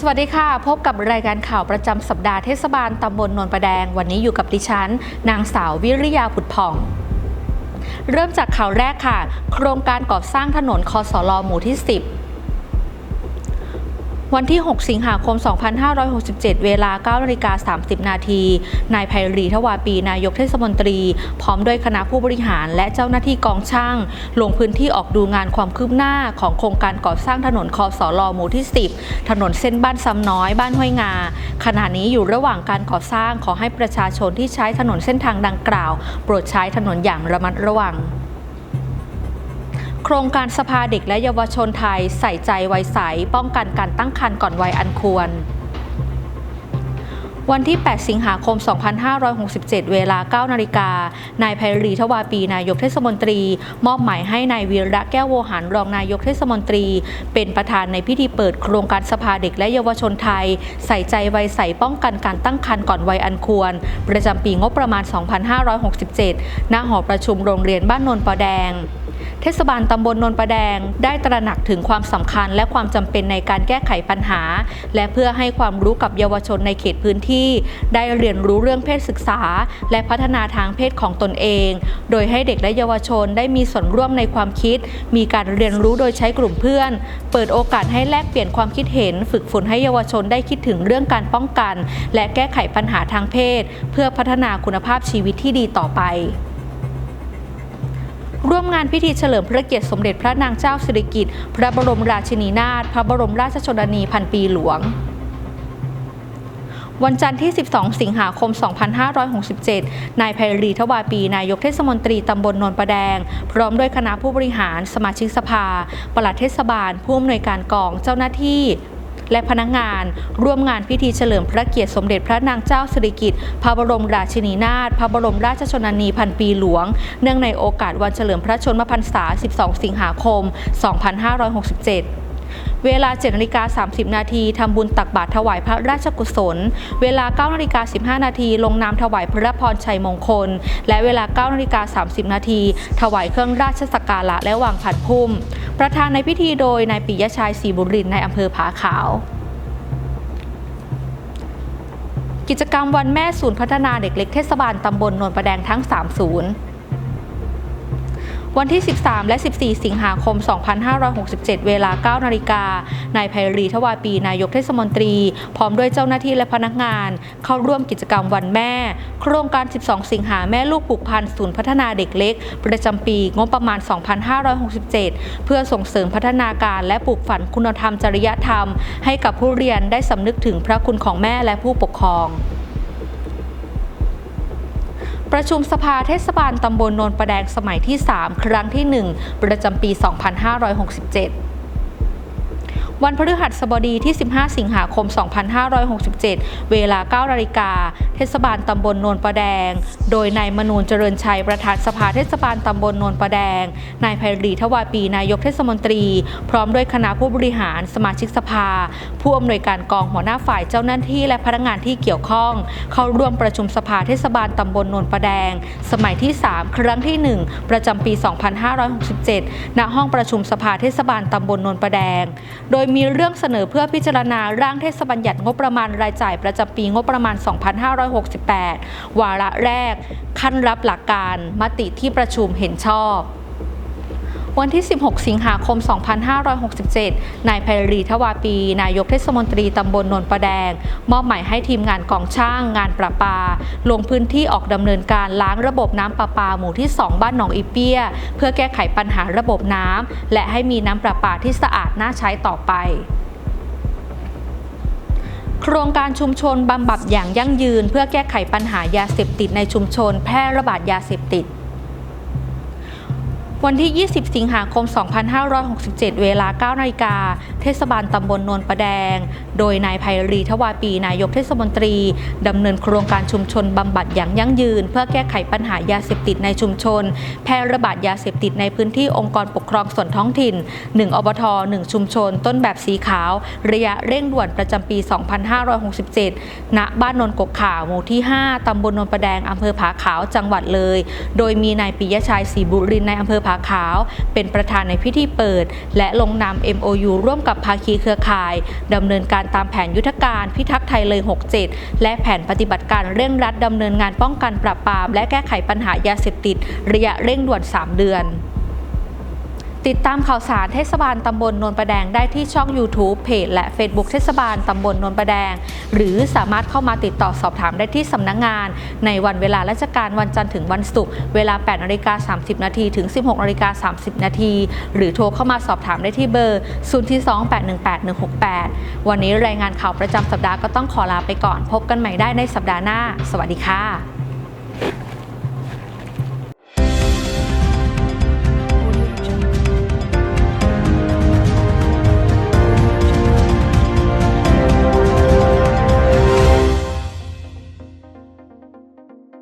สวัสดีค่ะ พบกับรายการข่าวประจำสัปดาห์เทศบาลตำบลนนประแดง วันนี้อยู่กับดิฉัน นางสาววิริยาผุดผ่อง เริ่มจากข่าวแรกค่ะ โครงการก่อสร้างถนนคอสลหมู่ที่ 10 วันที่ 6 สิงหาคม 2567 เวลา9นาฬิกา30 นาที นายไพรีทวาปี นายกเทศมนตรี พร้อมด้วยคณะผู้บริหารและเจ้าหน้าที่กองช่าง ลงพื้นที่ออกดูงานความคืบหน้าของโครงการก่อสร้างถนนคอสลอหมู่ที่ 10 ถนนเส้นบ้านซ้ำน้อย บ้านห้วยงา ขณะนี้อยู่ระหว่างการก่อสร้างขอให้ประชาชนที่ใช้ถนนเส้นทางดังกล่าว โปรดใช้ถนนอย่างระมัดระวัง ครงการสภาเด็กและเยาวชนไทยใส่ใจวัยใส ป้องกันการตั้งครรภ์ก่อนวัยอันควร วันที่ 8 สิงหาคม 2567 เวลา 9 นาฬิกา นายไพรีทวาปี นายกเทศมนตรี มอบหมายให้นายวีระแก้วโวหารรองนายกเทศมนตรี เป็นประธานในพิธีเปิดโครงการสภาเด็กและเยาวชนไทย ใส่ใจวัยใสป้องกันการตั้งครรภ์ก่อนวัยอันควร ประจำปีงบประมาณ 2567 ณ หอประชุมโรงเรียนบ้านนนปอแดง เทศบาลตำบลนนประแดง ได้ตระหนักถึงความสำคัญและความจำเป็นในการแก้ไขปัญหา และเพื่อให้ความรู้กับเยาวชนในเขตพื้นที่ ได้เรียนรู้เรื่องเพศศึกษา และพัฒนาทางเพศของตนเอง โดยให้เด็กและเยาวชนได้มีส่วนร่วมในความคิด มีการเรียนรู้โดยใช้กลุ่มเพื่อน เปิดโอกาสให้แลกเปลี่ยนความคิดเห็น ฝึกฝนให้เยาวชนได้คิดถึงเรื่องการป้องกัน และแก้ไขปัญหาทางเพศ เพื่อพัฒนาคุณภาพชีวิตที่ดีต่อไป ร่วมงานพิธีเฉลิมพระเกียรติสมเด็จพระนางเจ้าสิริกิติ์พระบรมราชินีนาถพระบรมราชชนนีพันปีหลวงวันจันทร์ที่ 12 สิงหาคม 2567 นายไพรีทวาปี นายกเทศมนตรีตำบลนนประแดง พร้อมด้วยคณะผู้บริหาร สมาชิกสภา ปลัดเทศบาล ผู้อำนวยการกอง เจ้าหน้าที่ และพนักงาน ร่วมงานพิธีเฉลิมพระเกียรติสมเด็จพระนางเจ้าสิริกิติ์พระบรมราชินีนาถพระบรมราชชนนีพันปีหลวง เนื่องในโอกาสวันเฉลิมพระชนมพรรษา 12 สิงหาคม 2567เวลา7นาฬิกา30 นาทีทำบุญตักบาตรถวายพระราชกุศล เวลา9นาฬิกา15 นาทีลงนามถวายพระพรชัยมงคล และเวลา9นาฬิกา30 นาทีถวายเครื่องราชสักการะและวางผันพุ่ม ประธานในพิธีโดยนายปิยชัยศรีบุรินในอำเภอผาขาว กิจกรรมวันแม่ศูนย์พัฒนาเด็กเล็กเทศบาลตำบลนนประแดงทั้ง 3 ศูนย์ วันที่ 13 และ 14 สิงหาคม 2567 เวลา 9 นาฬิกา นายไพรีทวาปี นายกเทศมนตรี พร้อมด้วยเจ้าหน้าที่และพนักงาน เข้าร่วมกิจกรรมวันแม่ โครงการ 12 สิงหาแม่ลูกปลูกพันธุ์ศูนย์พัฒนาเด็กเล็ก ประจำปีงบประมาณ 2567 เพื่อส่งเสริมพัฒนาการและปลูกฝันคุณธรรมจริยธรรม ให้กับผู้เรียนได้สำนึกถึงพระคุณของแม่และผู้ปกครอง ประชุมสภาเทศบาลตำบลโนนประแดงสมัยที่ 3 ครั้งที่ 1 ประจำปี 2567 วันพฤหัสบดีที่ 15 สิงหาคม 2567 เวลา 9 นาฬิกา เทศบาลตำบลโนนประแดง โดยนายมนูนเจริญชัยประธานสภาเทศบาลตำบลโนนประแดง นายไพรีทวาปีนายกเทศมนตรี พร้อมด้วยคณะผู้บริหาร สมาชิกสภา ผู้อำนวยการกองหัวหน้าฝ่ายเจ้าหน้าที่และพนักงานที่เกี่ยวข้อง เข้าร่วมประชุมสภาเทศบาลตำบลโนนประแดง สมัยที่ 3 ครั้งที่ 1 ประจำปี 2567 ณ ห้องประชุมสภาเทศบาลตำบลโนนประแดง โดยมีเรื่องเสนอเพื่อพิจารณาร่างเทศบัญญัติงบประมาณรายจ่ายประจำปีงบประมาณ 2568 วาระแรก ขั้นรับหลักการ มติที่ประชุมเห็นชอบ วันที่ 16 สิงหาคม 2567 นายไพรีทวาปี นายกเทศมนตรีตำบลนนประแดง มอบหมายให้ทีมงานกองช่าง งานประปา ลงพื้นที่ออกดำเนินการล้างระบบน้ำประปาหมู่ที่ 2 บ้านหนองอีเปีย เพื่อแก้ไขปัญหาระบบน้ำและให้มีน้ำประปาที่สะอาดน่าใช้ต่อไปโครงการชุมชนบำบัดอย่างยั่งยืน เพื่อแก้ไขปัญหายาเสพติดในชุมชน แพร่ระบาดยาเสพติด วันที่ 20 สิงหาคม 2567 เวลา 9 นาฬิกา เทศบาลตำบลนนประแดง โดยนายไพรีทวาปี นายกเทศมนตรี ดำเนินโครงการชุมชนบำบัดอย่างยั่งยืน เพื่อแก้ไขปัญหายาเสพติดในชุมชน แพร่ระบาดยาเสพติดในพื้นที่องค์กรปกครองส่วนท้องถิ่น 1 อบท 1 ชุมชน ต้นแบบสีขาว ระยะเร่งด่วนประจำปี 2567 ณ บ้านนนกกข่าวหมู่ที่ 5 ตำบลนนประแดงอำเภอผาขาว จังหวัดเลย โดยมีนายปิยชัยศรีบุรินในอำเภอผาขาว เป็นประธานในพิธีเปิด และลงนาม MOU ร่วมกับภาคีเครือข่ายดำเนินการตามแผนยุทธการพิทักษ์ไทยเลย 67 และแผนปฏิบัติการเร่งรัดดำเนินงานป้องกันปราบปราม และแก้ไขปัญหายาเสพติด ระยะเร่งด่วน 3 เดือน ติดตามข่าวสารเทศบาลตำบลนนประแดงได้ที่ช่อง YouTube เพจและ Facebook เทศบาลตำบลนนประแดง หรือสามารถเข้ามาติดต่อสอบถามได้ที่สำนักงงาน ในวันเวลาราชการวันจันทร์ถึงวันศุกร์เวลา 8นาฬิกา30 นาทีถึง 16นาฬิกา30 นาทีหรือโทรเข้ามาสอบถามได้ที่เบอร์02818168 วันนี้รายงานข่าวประจำสัปดาห์ก็ต้องขอลาไปก่อน พบกันใหม่ได้ในสัปดาห์หน้า สวัสดีค่ะ